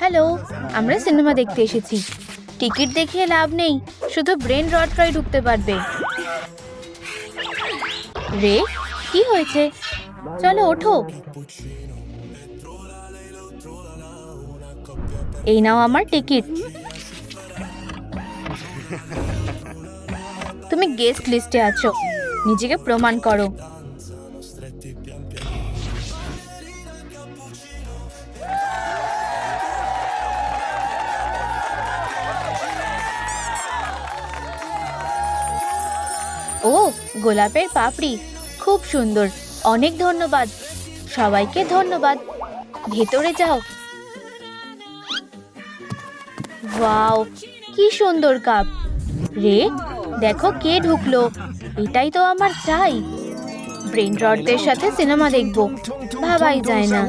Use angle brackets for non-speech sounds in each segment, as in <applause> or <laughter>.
Hello আমরা cinema দেখতে এসেছি। টিকিট দেখিয়ে লাভ নেই, শুধু ব্রেন রড ফ্রাই ঢুকতে পারবে। রে, কি হয়েছে? চলো, ওঠো। এই নাও আমার টিকিট তুমি গেস্ট লিস্টে আছো। নিজেকে প্রমাণ করো। ও গোলাপের পাপড়ি। খুব সুন্দর। অনেক ধন্যবাদ। সবাইকে ধন্যবাদ। ভেতরে যাও। ওয়াও, কি সুন্দর কাপ। রে, দেখো কে ঢুকলো। এটাই তো আমার চাই। ব্রেন রডদের সাথে সিনেমা দেখব। ভাবাই যায় না।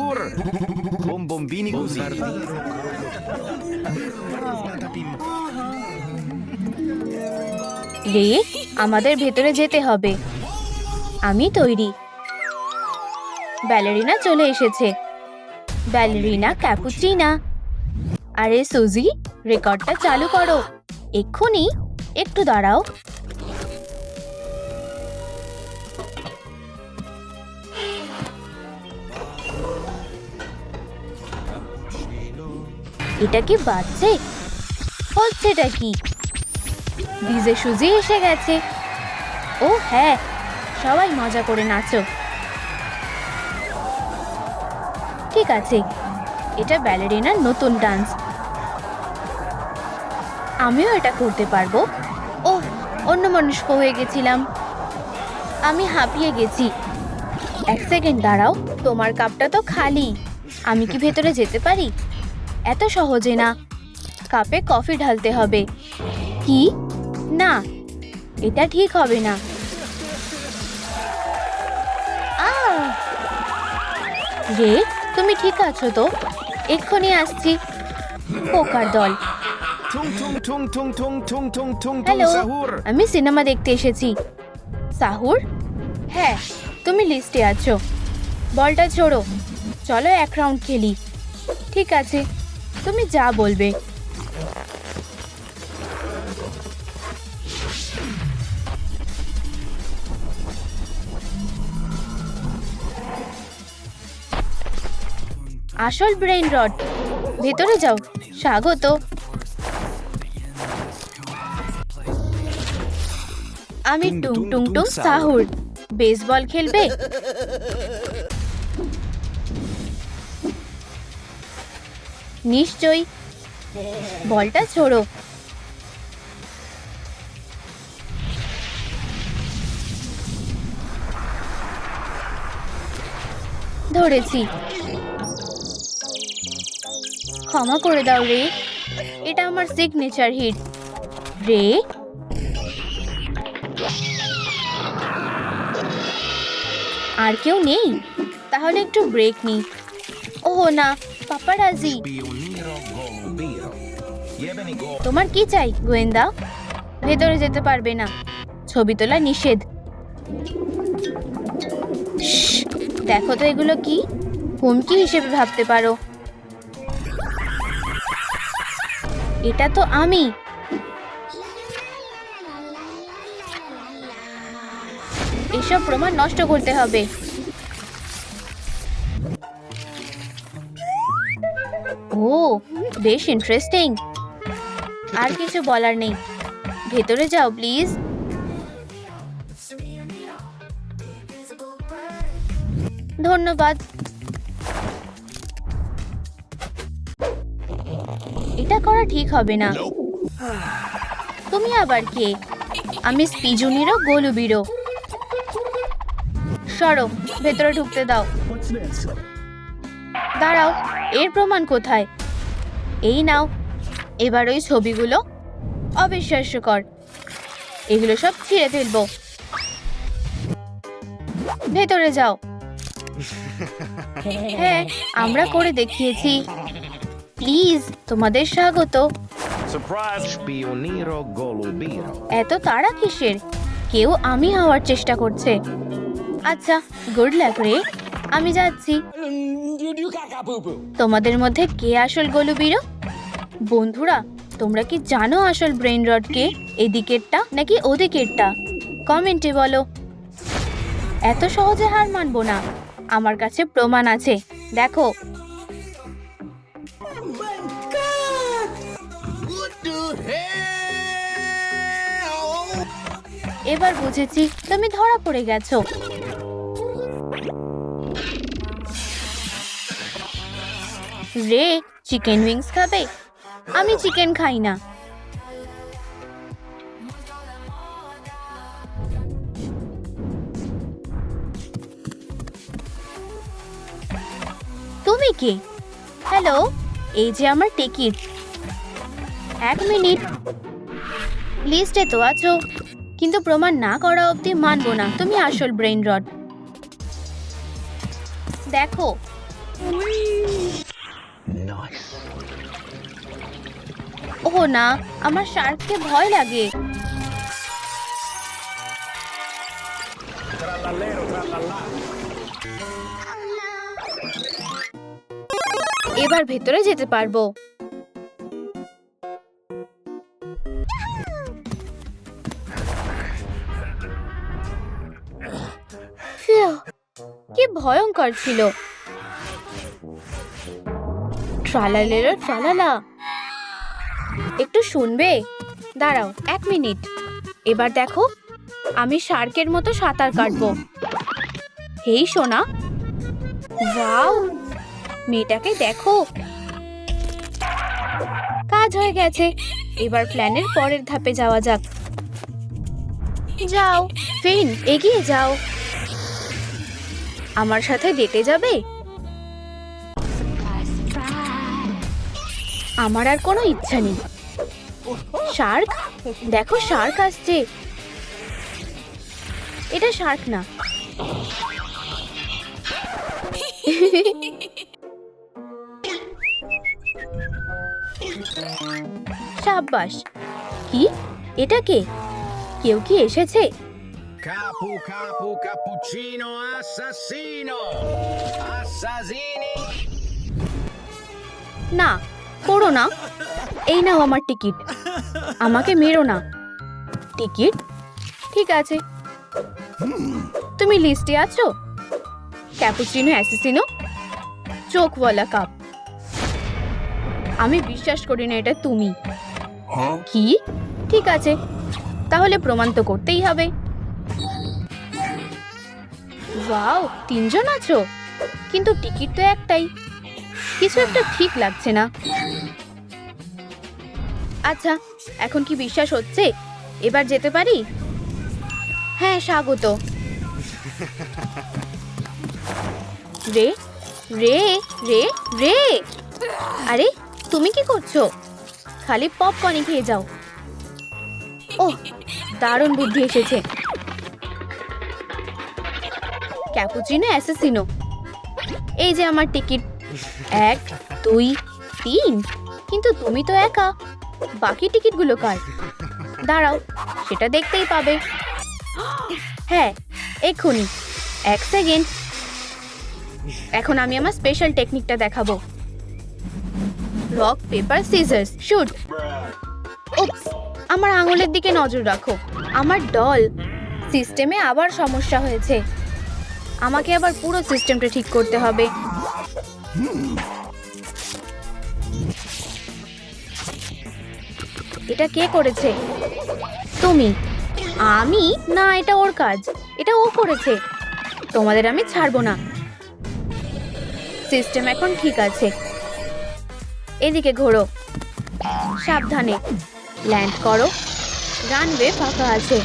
Con রে, আমাদের ভেতরে যেতে হবে। আমি তৈরি। ব্যালেরিনা চলে এসেছে। Ballerina Cappuccina. আরে সুজি, রেকর্ডটা চালু করো। এক্ষুনি একটু দাঁড়াও। এটা কি বাজছে? হচ্ছেটা কি? ডিজে সুজি এসে গেছে। ও হ্যাঁ সবাই মজা করে নাচো। ঠিক আছে, এটা ব্যালেরিনার নতুন ডান্স। আমিও এটা করতে পারব। ও অন্য মনস্ক হয়ে গেছিলাম। আমি হাঁপিয়ে গেছি। এক সেকেন্ড দাঁড়াও, তোমার কাপটা তো খালি। আমি কি ভেতরে যেতে পারি? এত সহজে না। কাপে কফি ঢালতে হবে। কি? না এটা ঠিক হবে না। রে তুমি ঠিক আছো তো? এক্ষুনি আসছি। পোকার দল। হ্যালো আমি সিনেমা দেখতে এসেছি। সাহুর? হ্যাঁ তুমি লিস্টে আছো। বলটা ছোড়ো। চলো এক রাউন্ড খেলি। ঠিক আছে তুমি যা বলবে। আসল ব্রেইন রড ভেতরে যাও। স্বাগত। আমি টুং টুং টুং সাহুর। বেসবল খেলবে? নিশ্চয়ই। বলটা ছোড়ো। ধরেছি। ক্ষমা করে দাও রে। এটা আমার সিগনেচার হিট রে? আর কেউ নেই? তাহলে একটু ব্রেক নিই। ও না পাপারাজি. তোমার কি চাই, গোয়েন্দা? ভেতরে যেতে পারবে না। ছবি তোলা নিষেধ। দেখো তো এগুলো কি। হুমকি হিসেবে ভাবতে পারো। এটা তো আমি। এসব প্রমাণ নষ্ট করতে হবে। ও, বেশ ইন্টারেস্টিং আর কিছু বলার নেই। ভেতরে যাও প্লিজ ধন্যবাদ। করা ঠিক হবে না। তুমি আবার কে? আমি স্পিজুনিরও গোলুবিরও। সরো ভেতরে ঢুকতে দাও। দাঁড়াও এর প্রমাণ কোথায়? এই নাও। এবার ওই ছবিগুলো অবিশ্বাস্যকর এগুলো সব ছিঁড়ে ফেলব। ভেতরে যাও। <laughs> হ্যাঁ আমরা করে দেখিয়েছি। প্লিজ তোমাদের স্বাগত. এত তাড়া কিসের? কেউ আমি হওয়ার চেষ্টা করছে। আচ্ছা গুড লাক রে। আমি যাচ্ছি। তোমাদের মধ্যে কে আসল গলুবিরো বন্ধুরা তোমরা কি জানো আসল ব্রেন রড কে? এদিকেরটা নাকি ওদিকেরটা? কমেন্টে বলো। এত সহজে হার মানবো না। আমার কাছে প্রমাণ আছে। দেখো এবার বুঝেছি তুমি ধরা পড়ে গেছো। রে চিকেন উইংস খাবে? আমি চিকেন খাই না। তুমি কি? হ্যালো এই যে আমার টিকিট। এক মিনিট। লিস্টে তো আছো। কিন্তু প্রমাণ না করা অবধি মানবো না। তুমি আসল ব্রেন রড দেখো। ও না আমার শার্ককে ভয় লাগে। এবার ভেতরে যেতে পারব। কি ভয়ঙ্কর ছিল। ট্রালালেলো ট্রালালা। একটু শুনবে? দাঁড়াও, এক মিনিট। এবার দেখো, আমি শার্কের মতো সাঁতার কাটবো। হেই, সোনা। মেয়েটাকে দেখো। কাজ হয়ে গেছে। এবার প্ল্যানের পরের ধাপে যাওয়া যাক। যাও, ফিন, এগিয়ে যাও। আমার সাথে ডেটে যাবে? আমার আর কোনো ইচ্ছা নেই। শার্ক? দেখো শার্ক আসছে। এটা শার্ক না। <laughs> সাব্বাস। কি? এটা কে? কেউ কি এসেছে? Capu capu cappuccino assassino. Assassini. না করো না। এই নাও আমার টিকিট। আমাকে মেরো না। টিকিট? ঠিক আছে। তুমি লিস্টে আছো? ক্যাপুচিনো অ্যাসিসিনো? চোখওয়ালা কাপ। আমি বিশ্বাস করি না এটা তুমি। কি? ঠিক আছে। তাহলে প্রমাণ তো করতেই হবে। ওয়াও তিনজন আছো? কিন্তু টিকিট তো একটাই। কিছু একটা ঠিক লাগছে না। আচ্ছা এখন কি বিশ্বাস হচ্ছে? এবার যেতে পারি? হ্যাঁ স্বাগত। রে রে রে রে। আরে তুমি কি করছ? খালি পপকর্নই খেয়ে যাও। ও দারুণ বুদ্ধি এসেছে। Cappuccino, Assassino. এই যে আমার টিকিট। এক, দুই, তিন। কিন্তু তুমি তো একা। বাকি টিকিটগুলো কার? দাঁড়াও, সেটা দেখতেই পাবে। হ্যাঁ এক্ষুনি। এক সেকেন্ড। এখন আমি আমার স্পেশাল টেকনিকটা দেখাবো। Rock paper scissors shoot oops আমার আঙুলের দিকে নজর রাখো। আমার ডল সিস্টেমে আবার সমস্যা হয়েছে। আমাকে আবার পুরো সিস্টেমটা ঠিক করতে হবে। এটা কে করেছে? তুমি। আমি? না, এটা ওর কাজ। এটা ও করেছে। তোমাদের আমি ছাড়বো না। সিস্টেম এখন ঠিক আছে। এদিকে ঘোরো। সাবধানে। ল্যান্ড করো। রানওয়ে ফাঁকা আছে।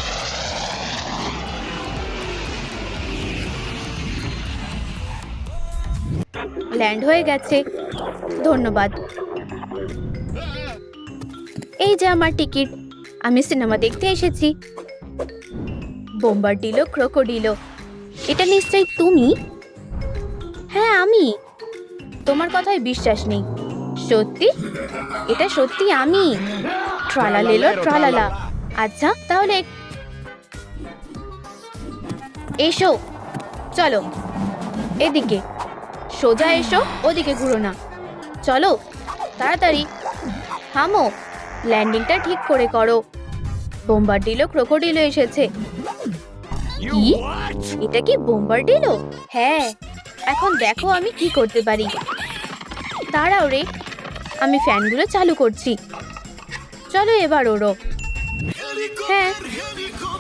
ল্যান্ড হয়ে গেছে। ধন্যবাদ। এই যে আমার টিকিট। আমি সিনেমা দেখতে এসেছি। বোম্বারডিলো ক্রোকোডিলো এটা নিশ্চয়ই তুমি? হ্যাঁ আমি। তোমার কথায় বিশ্বাস নেই। সত্যি? এটা সত্যি আমি? ট্রালা ট্রালালেলো ট্রালালা আচ্ছা তাহলে এসো। চলো এদিকে। সোজা এসো ওদিকে ঘুরো না। চলো তাড়াতাড়ি। থামো ল্যান্ডিংটা ঠিক করে করো। বোম্বারডিলো ক্রোকোডিলো এসেছে। কি? এটা কি বোম্বারডিলো হ্যাঁ এখন দেখো আমি কি করতে পারি। তারাও রে। আমি ফ্যানগুলো চালু করছি। চলো এবার ওরো হ্যাঁ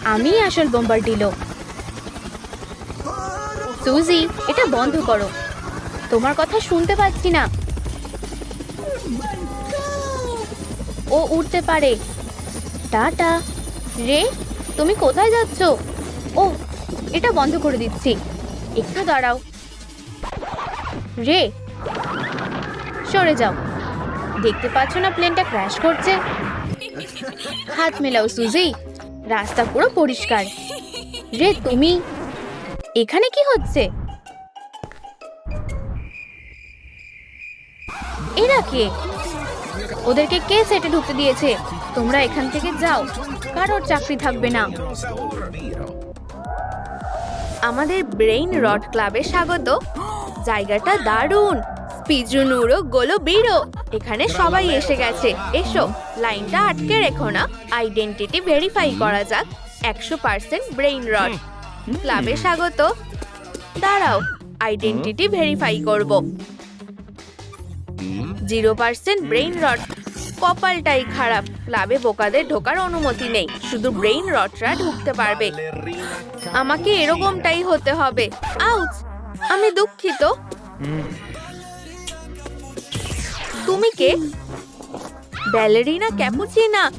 আমি আসল বোম্বারডিলো। সুজি, এটা বন্ধ করো। তোমার কথা শুনতে পাচ্ছি না। ও উঠতে পারে। টাটা। রে, তুমি কোথায় যাচ্ছ? ও, এটা বন্ধ করে দিচ্ছি। একটু দাঁড়াও। রে, সরে যাও। দেখতে পাচ্ছ না প্লেনটা ক্র্যাশ করছে? হাত মেলাও, সুজি। রাস্তা পুরো পরিষ্কার। রে, তুমি? এখানে কি হচ্ছে? এরা কে? ওদেরকে কে সেটে ঢুকতে দিয়েছে? তোমরা এখান থেকে যাও। কারোর চাকরি থাকবে না। আমাদের ব্রেইন রড ক্লাবে স্বাগত। জায়গাটা দারুণ। পিজুনুরো গোলো বিড়ো। এখানে সবাই এসে গেছে। এসো লাইনটা আটকে রেখো না। আইডেন্টিটি ভেরিফাই করা যাক। একশো পার্সেন্ট ব্রেইন রড ক্লাবে স্বাগত। দাঁড়াও আইডেন্টিটি ভেরিফাই করব। জিরো পার্সেন্ট ব্রেইন রড কপালটাই খারাপ। ক্লাবে বোকাদের ঢোকার অনুমতি নেই। শুধু ব্রেইন রডরা ঢুকতে পারবে। আমাকে এরকমটাই হতে হবে। আউচ আমি দুঃখিত। তুমি কে? Ballerina, Cappuccina?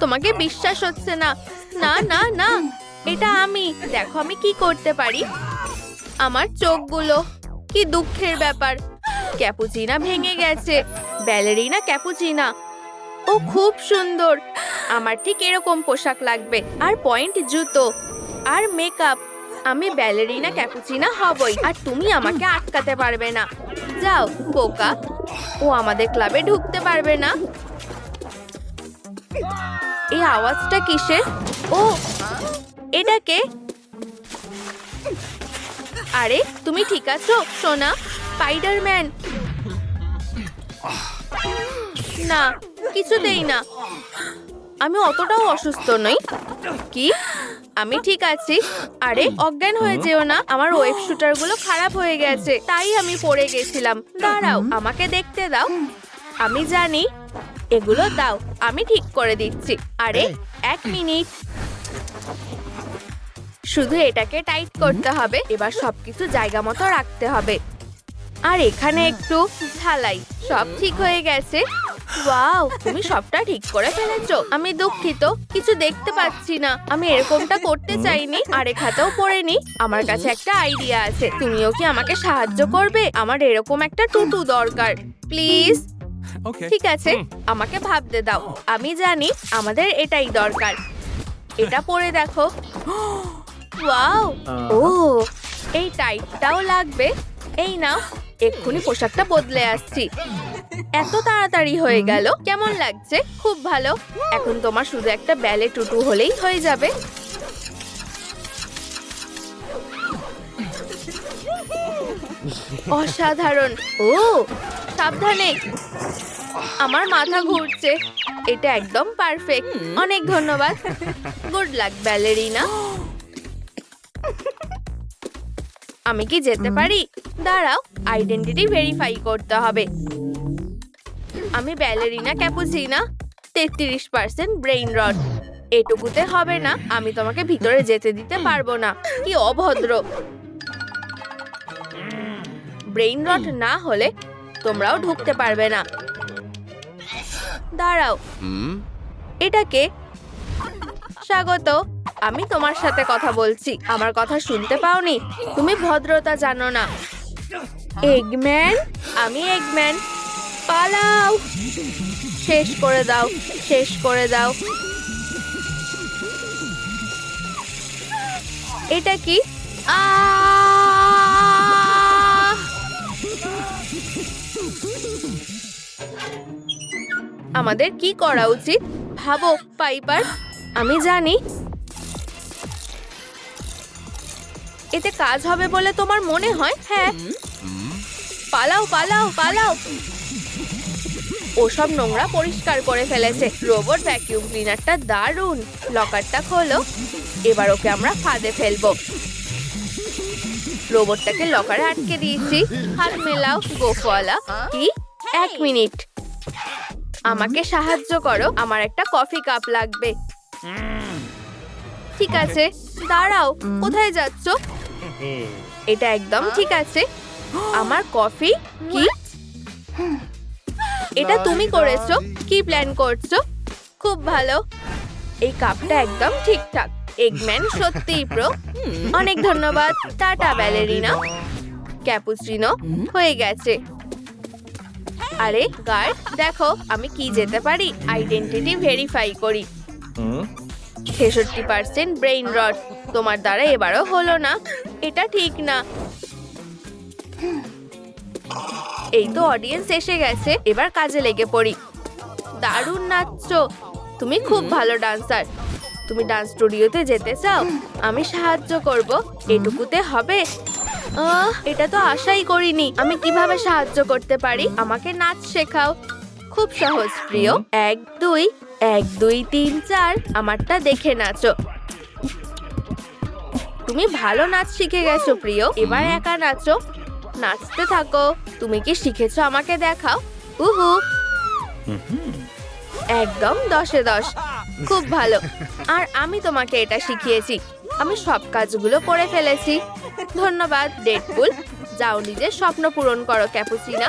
তোমাকে বিশ্বাস হচ্ছে না। না না না, এটা আমি। দেখো আমি কি করতে পারি? আমার চোখগুলো। কি দুঃখের ব্যাপার। ক্যাপুচিনা ভেঙে গেছে। Ballerina, Cappuccina. ও খুব সুন্দর। আমার ঠিক এরকম পোশাক লাগবে। আর পয়েন্ট জুতো। আর মেকআপ আমি ব্যালেরিনা ক্যাপুচিনা হবই, আর তুমি আমাকে আটকাতে পারবে না। যাও, বোকা। ও আমাদের ক্লাবে ঢুকতে পারবে না। এই আওয়াজটা কিসের ও এটাকে আরে, তুমি ঠিক আছো, সোনা? স্পাইডারম্যান। না, কিছুতেই না। আমি অতটাও অসুস্থ নই। কি? আমি ঠিক আছি। আরে অজ্ঞান হয়ে যেও না। আমার ওয়েব শুটারগুলো খারাপ হয়ে গেছে। তাই আমি পড়ে গেছিলাম। দাঁড়াও আমাকে দেখতে দাও। আমি জানি। এগুলো দাও আমি ঠিক করে দিচ্ছি। আরে এক মিনিট। শুধু এটাকে টাইট করতে হবে। এবার সবকিছু জায়গা মতো রাখতে হবে। আর এখানে একটু ঝালাই সব ঠিক হয়ে গেছে। ওয়াও তুমি সবটা ঠিক করে ফেলেছো। আমি দুঃখিত কিছু দেখতে পাচ্ছি না। আমি এরকমটা করতে চাইনি আরেক হাতেও পড়েনি। আমার কাছে একটা আইডিয়া আছে। তুমিও কি আমাকে সাহায্য করবে? আমার এরকম একটা টুটু দরকার। প্লিজ। ঠিক আছে আমাকে ভাবতে দাও। আমি জানি আমাদের এটাই দরকার। এটা পরে দেখো। <gasps> ওয়াও। ও এই টাইটটাও লাগবে। এই নাও এক্ষুনি পোশাকটা বদলে আসছি। এত তাড়াতাড়ি হয়ে গেল কেমন লাগছে? খুব ভালো। এখন তোমার শুধু একটা ব্যালে টুটু হলেই হয়ে যাবে। অসাধারণ। ও সাবধানে। আমার মাথা ঘুরছে। এটা একদম পারফেক্ট। অনেক ধন্যবাদ। Good luck ballerina. আমি কি যেতে পারি? দাঁড়াও আইডেন্টিটি ভেরিফাই করতে হবে। আমি ব্যালেরিনা ক্যাপুচিনা তেত্রিশ পার্সেন্ট ব্রেইন রড এটুকুতে হবে না আমি তোমাকে ভিতরে যেতে দিতে পারব না। কি অভদ্র। ব্রেইন রড না হলে তোমরাও ঢুকতে পারবে না। দাঁড়াও। এটাকে স্বাগত। আমি তোমার সাথে কথা বলছি। আমার কথা শুনতে পাওনি? তুমি ভদ্রতা জানো না। এগম্যান আমি এগম্যান পালাও। শেষ করে দাও, শেষ করে দাও। এটা কি! আমাদের কি করা উচিত? ভাবো, পাইপার। আমি জানি। এতে কাজ হবে বলে তোমার মনে হয়? হ্যাঁ। পালাও পালাও পালাও। ওসব নোংরা পরিষ্কার করে ফেলেছে। রোবট ভ্যাকিউম ক্লিনারটা দারুণ। লকারটা খোলো। এবার ওকে আমরা ফাঁদে ফেলব। রোবটটাকে লকারে আটকে দিয়েছি। হাত মেলাও, গোফওয়ালা। কি? এক মিনিট। আমাকে সাহায্য করো। আমার একটা কফি কাপ লাগবে। ঠিক আছে, দাঁড়াও, কোথায় যাচ্ছ? এটা একদম ঠিক আছে। আমার কফি, কি? এটা তুমি করেছ, কি প্ল্যান করছ? খুব ভালো। এই কাপটা একদম ঠিকঠাক। এগম্যান সত্যিই প্রো অনেক ধন্যবাদ। টাটা ব্যালেরিনা ক্যাপুচিনো হয়ে গেছে। আরে গার্ড দেখো, আমি কি যেতে পারি? আইডেন্টিটি ভেরিফাই করি। ছেষট্টি পার্সেন্ট ব্রেইন রড তোমার দ্বারা এবারও হলো না। এটা ঠিক না। এই তো অডিয়েন্স এসে গেছে। এবার কাজে লেগে পড়ি। দারুণ নাচছো। তুমি খুব ভালো ডান্সার তুমি ডান্স স্টুডিওতে যেতে চাও? আমি সাহায্য করব। এটুকুতে হবে। এটা তো আশাই করিনি। আমি কীভাবে সাহায্য করতে পারি? আমাকে নাচ শেখাও। খুব সহজ প্রিয়। এক দুই এক দুই তিন চার আমারটা দেখে নাচো। তুমি ভালো নাচ শিখে গেছো প্রিয়। এবার একা নাচো। নাচতে থাকো। তুমি কি শিখেছো আমাকে দেখাও। উহু। একদম দশে দশ। খুব ভালো। আর আমি তোমাকে এটা শিখিয়েছি। আমি সব কাজগুলো করে ফেলেছি। ধন্যবাদ ডেডপুল যাও নিজের স্বপ্ন পূরণ করো ক্যাপুচিনা।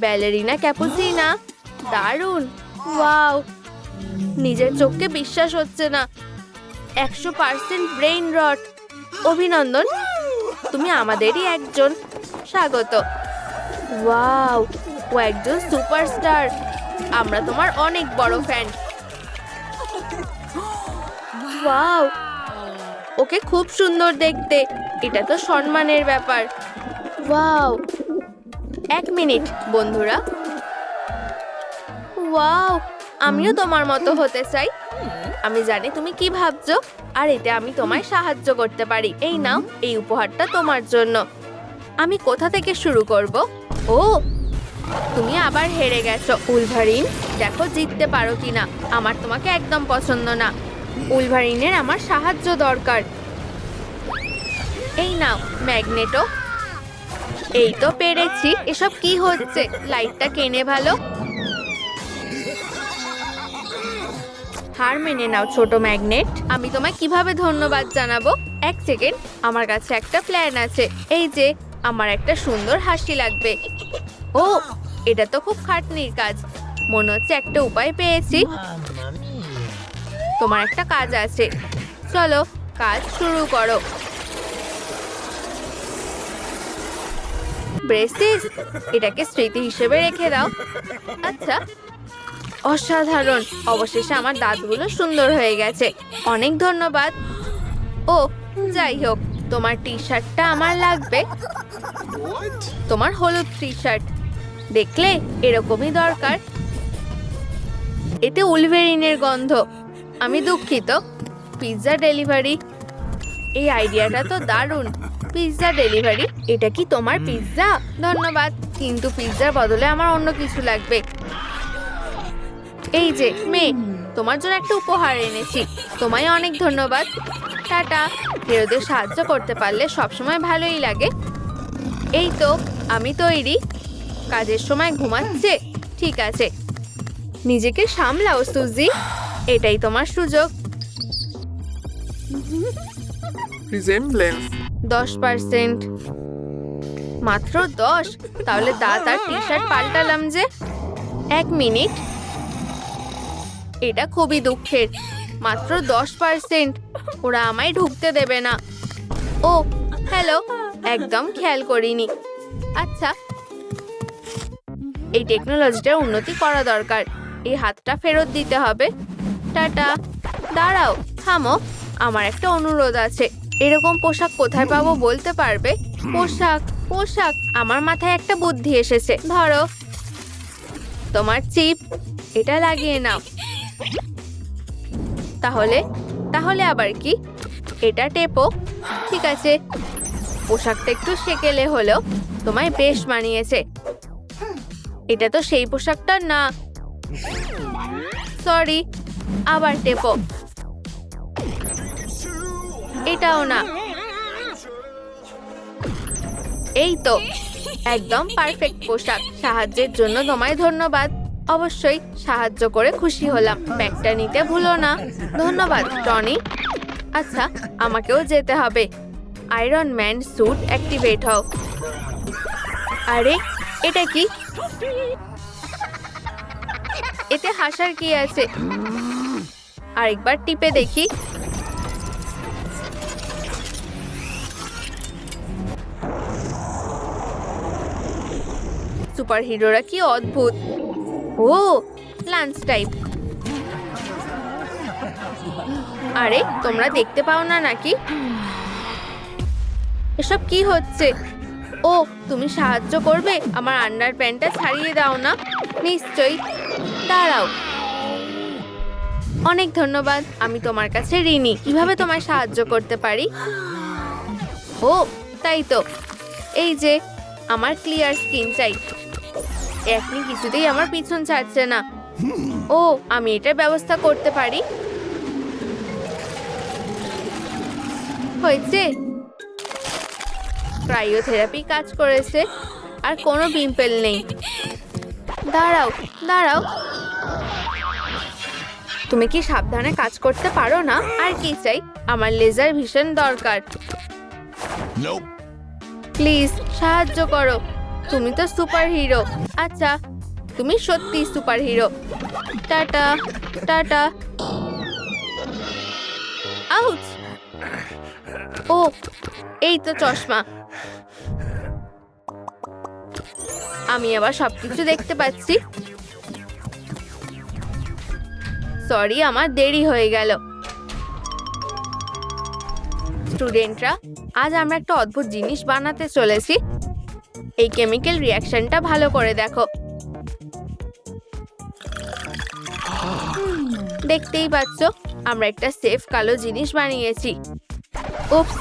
Ballerina Cappuccina. দারুণ। ওয়াও। নিজের চোখকে বিশ্বাস হচ্ছে না। একশো পার্সেন্ট ব্রেইন রট। অভিনন্দন। তুমি আমাদেরই একজন। স্বাগত। ওয়াও। ও একজন সুপারস্টার। আমরা তোমার অনেক বড় ফ্যান। ওয়াও। ওকে খুব সুন্দর দেখতে। এটা তো সম্মানের ব্যাপার। ওয়াও। এক মিনিট, বন্ধুরা। ওয়াও, আমিও তোমার মতো হতে চাই। আমি জানি তুমি কি ভাবছ, আর এতে আমি তোমায় সাহায্য করতে পারি। এই নাও, এই উপহারটা তোমার জন্য। আমি কোথা থেকে শুরু করব? ও, তুমি আবার হেরে গেছো। উলভারিন, দেখো জিততে পারো কিনা। আমার তোমাকে একদম পছন্দ না। উলভারিনের আমার সাহায্য দরকার। এই নাও, ম্যাগনেটো। এই তো পেরেছি। এসব কি হচ্ছে? লাইটটা কেনে ভালো? হার মেনে নাও, ছোট ম্যাগনেট আমি তোমায় কীভাবে ধন্যবাদ জানাব? এক সেকেন্ড আমার কাছে একটা প্ল্যান আছে। এই যে, আমার একটা সুন্দর হাসি লাগবে। ও, এটা তো খুব খাটনির কাজ। মনে হচ্ছে একটা উপায় পেয়েছি। তোমার একটা কাজ আছে। চলো, কাজ শুরু করো। ব্রেসিস এটাকে স্মৃতি হিসেবে রেখে দাও। আচ্ছা অসাধারণ। অবশেষে আমার দাঁতগুলো সুন্দর হয়ে গেছে। অনেক ধন্যবাদ। ও যাই হোক তোমার টি শার্টটা আমার লাগবে। তোমার হলুদ টি শার্ট দেখলে এরকমই দরকার। এতে উলভেরিনের গন্ধ। আমি দুঃখিত। Pizza delivery. এই আইডিয়াটা তো দারুণ। পিৎজা ডেলিভারি এটা কি তোমার পিৎজা ধন্যবাদ কিন্তু পিৎজার বদলে আমার অন্য কিছু লাগবে। এই যে মেয়ে তোমার জন্য একটা উপহার এনেছি। তোমায় অনেক ধন্যবাদ। টাটা। হিরোদের সাহায্য করতে পারলে সবসময় ভালোই লাগে। এই তো আমি তৈরি। কাজের সময় ঘুমাচ্ছে। ঠিক আছে। নিজেকে সামলাও সুজি। এটাই তোমার সুযোগ। Resemblance. দশ পার্সেন্ট। মাত্র দশ? তাহলে দাঁত টি শার্ট পাল্টালাম যে। এক মিনিট। এটা খুবই দুঃখের। মাত্র দশ পার্সেন্ট। ওরা আমায় ঢুকতে দেবে না। ও, হ্যালো। একদম খেয়াল করিনি। আচ্ছা। এই টেকনোলজিটার উন্নতি করা দরকার। এই হাতটা ফেরত দিতে হবে। টাটা। দাঁড়াও, থামো। আমার একটা অনুরোধ আছে। এরকম পোশাক কোথায় পাবো বলতে পারবে? পোশাক পোশাক। আমার মাথায় একটা বুদ্ধি এসেছে। ধরো তোমার চিপ এটা লাগিয়ে নাও। তাহলে তাহলে আবার কি? এটা টেপো ঠিক আছে। পোশাকটা একটু সেকেলে হলো তোমায় বেশ মানিয়েছে। এটা তো সেই পোশাকটা না। সরি আবার টেপো। এটাও না। এই তো, একদম পারফেক্ট পোশাক। সাহায্যের জন্য তোমায় ধন্যবাদ। অবশ্যই সাহায্য করে খুশি হলাম। ব্যাগটা নিতে ভুলো না। ধন্যবাদ, টনি। আচ্ছা আমাকেও যেতে হবে। আয়রন ম্যান স্যুট অ্যাক্টিভেট হও। আরে, এটা কি? এতে হাসার কি আছে? আরেকবার টিপে দেখি। সুপার হিরোরা কি অদ্ভুত? ও, লাঞ্চ টাইপ আরে, তোমরা দেখতে পাও না নাকি? এসব কি হচ্ছে? ও, তুমি সাহায্য করবে? আমার আন্ডার প্যান্টটা ছাড়িয়ে দাও না। নিশ্চয়ই। দাঁড়াও। অনেক ধন্যবাদ। আমি তোমার কাছে ঋণী। কীভাবে তোমায় সাহায্য করতে পারি? ও, তাই তো। এই যে আমার ক্লিয়ার স্কিন চাই। একনি কিছুতেই আমার পিছন ছাড়ছে না। ও, আমি এটার ব্যবস্থা করতে পারি? হয়েছে। ক্রাইওথেরাপি কাজ করেছে, আর কোনো পিম্পল নেই। দাঁড়াও দাঁড়াও। তুমি কি সাবধানে কাজ করতে পারো না? আর কি চাই? আমার লেজার ভীষণ দরকার. প্লিজ সাহায্য করো। তুমি তো সুপার হিরো আচ্ছা তুমি সত্যি super hero tata tata. Ouch. ও, এই তো চশমা। আমি আবার সবকিছু দেখতে পাচ্ছি। সরি, আমার দেরি হয়ে গেল। স্টুডেন্টরা, আজ আমরা একটা অদ্ভুত জিনিস বানাতে চলেছি। এই কেমিক্যাল রিয়াকশনটা ভালো করে দেখো। দেখতেই পাচ্ছ, আমরা একটা সেফ কালো জিনিস বানিয়েছি। উপস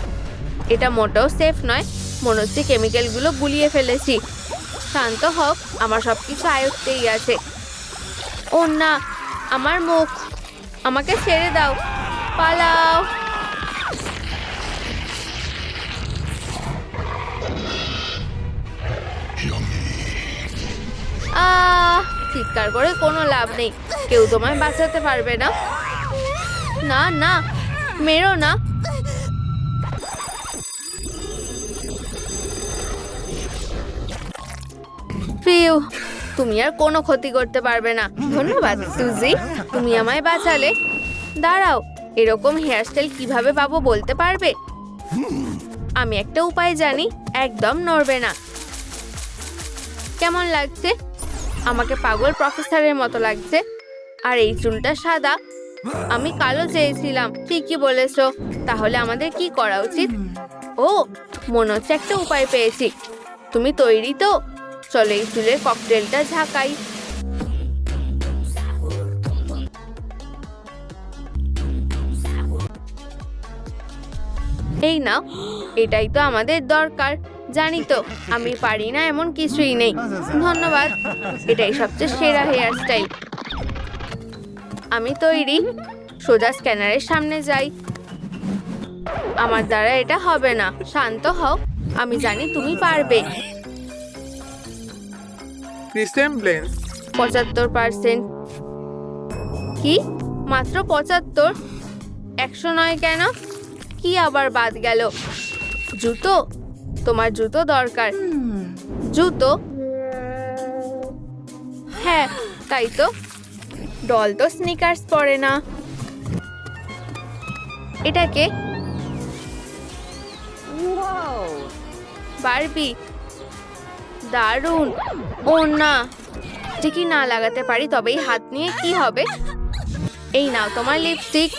এটা মোটেও সেফ নয়, মনে হচ্ছে কেমিক্যালগুলো গুলিয়ে ফেলেছি। শান্ত হোক আমার সব কিছু আয়ত্তেই আছে। ও না, আমার মুখ, আমাকে ছেড়ে দাও, পালাও। চিৎকার করে, কোনো লাভ নেই। কেউ তোমায় বাঁচাতে পারবে না। না না, মেরো না। ফিউ, তুমি আর কোনো ক্ষতি করতে পারবে না। ধন্যবাদ, সুজি। তুমি আমায় বাঁচালে। দাঁড়াও, এরকম হেয়ারস্টাইল কীভাবে পাবো বলতে পারবে? আমি একটা উপায় জানি, একদম নড়বে না। কেমন লাগছে? আমাকে পাগল প্রফেসরের মতো লাগছে। আর এই চুলটা সাদা। আমি কালো চেয়েছিলাম, ঠিকই বলেছ। তাহলে আমাদের কি করা উচিত? ও, মনে হচ্ছে একটা উপায় পেয়েছি। তুমি তৈরি তো। চলো এই চুলের ককটেলটা ঝাঁকাই। এই নাও, এটাই তো আমাদের দরকার। জানি তো আমি পারি না এমন কিছুই নেই। ধন্যবাদ এটাই সবচেয়ে সেরা হেয়ার স্টাইল আমি তৈরি সোজা স্ক্যানারের সামনে যাই। আমার দ্বারা এটা হবে না শান্ত হও আমি জানি তুমি পারবে। পঁচাত্তর পার্সেন্ট কি? মাত্র পঁচাত্তর? একশো নয় কেন? কি আবার বাদ গেল? জুতো? তোমার জুতো দরকার। জুতো? হ্যাঁ তাই তো। ডল তো স্নিকার্স পরে না। এটাকে বারবি। দারুণ। ও না। যে কি না লাগাতে পারি তবেই হাত নিয়ে কি হবে? এই নাও তোমার লিপস্টিক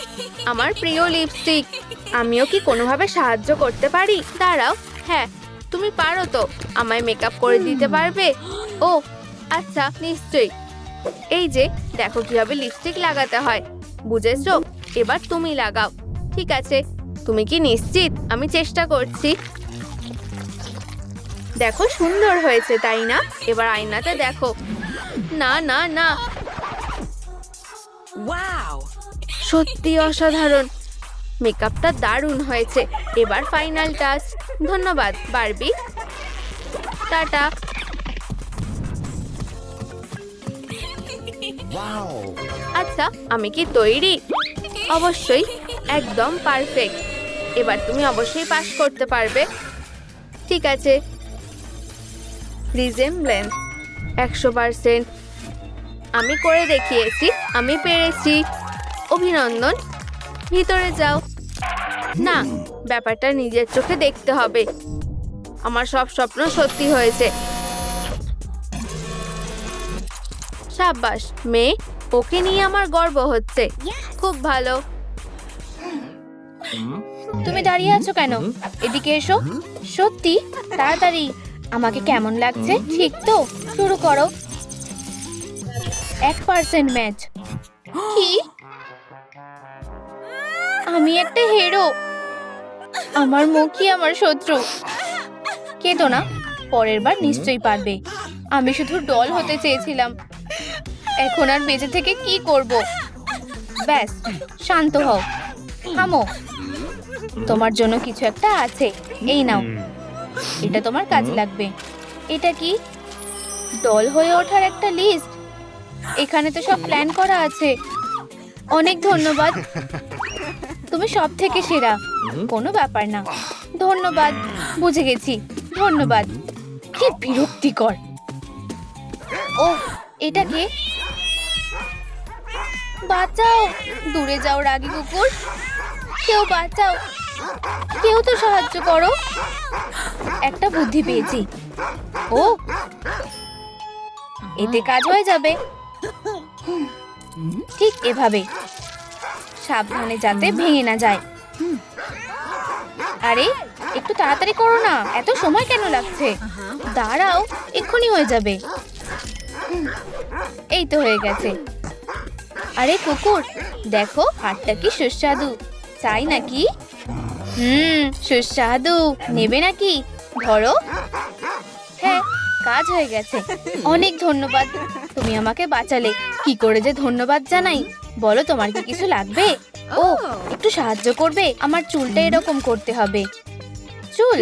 আমার প্রিয় লিপস্টিক আমিও কি কোনোভাবে সাহায্য করতে পারি? দাঁড়াও। হ্যাঁ তুমি পারো তো। আমায় মেকআপ করে দিতে পারবে? ও আচ্ছা নিশ্চয়ই। এই যে দেখো কীভাবে লিপস্টিক লাগাতে হয়। বুঝেছ? এবার তুমি লাগাও। ঠিক আছে তুমি কি নিশ্চিত? আমি চেষ্টা করছি। দেখো সুন্দর হয়েছে তাই না? এবার আয়নাতে দেখো। না না না। সত্যি অসাধারণ। মেকআপটা দারুণ হয়েছে। এবার ফাইনাল টাচ ধন্যবাদ বারবি। টাটা। আচ্ছা আমি কি তৈরি? অবশ্যই একদম পারফেক্ট এবার তুমি অবশ্যই পাস করতে পারবে। ঠিক আছে। রিজেমব্লেন্স একশো পার্সেন্ট আমি করে দেখিয়েছি আমি পেরেছি। অভিনন্দন। ভিতরে যাও। না, ব্যাপারটা নিজের চোখে দেখতে হবে। আমার সব স্বপ্ন সত্যি হয়েছে। সাব্বাস, মেয়ে, ওকে নিয়ে আমার গর্ব হচ্ছে। খুব ভালো। তুমি দাঁড়িয়ে আছো কেন? এদিকে এসো। সত্যি, তাড়াতাড়ি। আমাকে কেমন লাগছে? ঠিক তো? শুরু করো। এক পার্সেন্ট ম্যাচ কি? আমি একটা হেরো আমার মুখই আমার শত্রু। কেতো না, পরের বার নিশ্চয়ই পারবে। আমি শুধু ডল হতে চেয়েছিলাম। এখন আর বেঁচে থেকে কি করব? ব্যাস, শান্ত হও। থামো। তোমার জন্য কিছু একটা আছে। এই নাও। এটা তোমার কাজে লাগবে। এটা কি? ডল হয়ে ওঠার একটা লিস্ট এখানে তো সব প্ল্যান করা আছে। অনেক ধন্যবাদ। তুমি সব থেকে সেরা কোনো ব্যাপার না। ধন্যবাদ বুঝে গেছি। ধন্যবাদ। কি বিরক্তিকর। ও এটা কে? বাঁচাও। দূরে যাও রাগী কুকুর। কেউ বাঁচাও। কেউ তো সাহায্য করো। একটা বুদ্ধি পেয়েছি। ও। এতে কাজ হয়ে যাবে। ঠিক এভাবে। সাবধানে যাতে ভেঙে না যায়। আরে, একটু তাড়াতাড়ি করো না, এত সময় কেন লাগছে? দাঁড়াও, এক্ষুনি হয়ে যাবে। এই তো হয়ে গেছে। আরে, কুকুর, দেখো হাটটা কি সুস্বাদু। চাই নাকি? হুম, সুস্বাদু। নেবে নাকি? ধরো। হ্যাঁ কাজ হয়ে গেছে। অনেক ধন্যবাদ। তুমি আমাকে বাঁচালে। কি করে যে ধন্যবাদ জানাই। বলো তোমার কি কিছু লাগবে? ও। একটু সাহায্য করবে। আমার চুলটা এরকম করতে হবে। চুল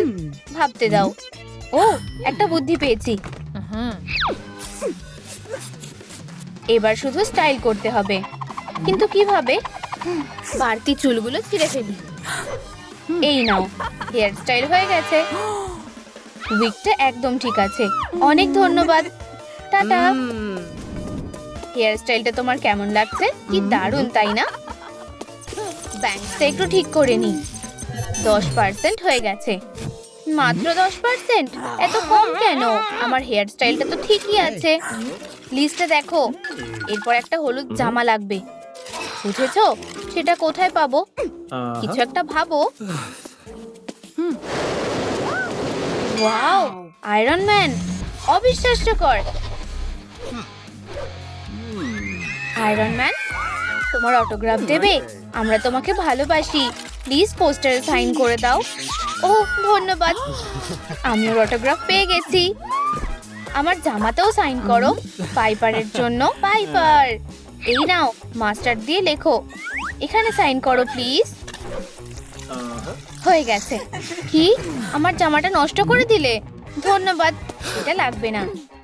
ভাবতে দাও। ও একটা বুদ্ধি পেয়েছি। এবার শুধু স্টাইল করতে হবে। কিন্তু কীভাবে? বাড়তি চুলগুলো ছিঁড়ে ফেলি। এই নাও হেয়ার স্টাইল হয়ে গেছে। <gasps> উইকটা একদম ঠিক আছে। অনেক ধন্যবাদ। টাটা। হেয়ার স্টাইলটা তোমার কেমন লাগছে? কি দারুণ তাই না? ব্যাংকটা একটু ঠিক করে নি। দশ পার্সেন্ট হয়ে গেছে। মাত্র দশ পার্সেন্ট? এত কম কেন? আমার হেয়ার স্টাইলটা তো ঠিকই আছে। লিস্টে দেখো এরপর একটা হলুদ জামা লাগবে। বুঝেছ? সেটা কোথায় পাবো? কিছু একটা ভাবো। Wow iron man. অবিশ্বাস্যকর। Iron man তোমার অটোগ্রাফ দেবে। আমরা তোমাকে ভালোবাসি। প্লিজ পোস্টারে সাইন করে দাও। ও, ধন্যবাদ। আমি ওর অটোগ্রাফ পেয়ে গেছি। আমার জামাতেও সাইন করো। পাইপারের জন্য পাইপার এই নাও মাস্টার দিয়ে লেখো। এখানে সাইন করো প্লিজ হয়ে গেছে। কি? আমার জামাটা নষ্ট করে দিলে? ধন্যবাদ। এটা লাগবে না।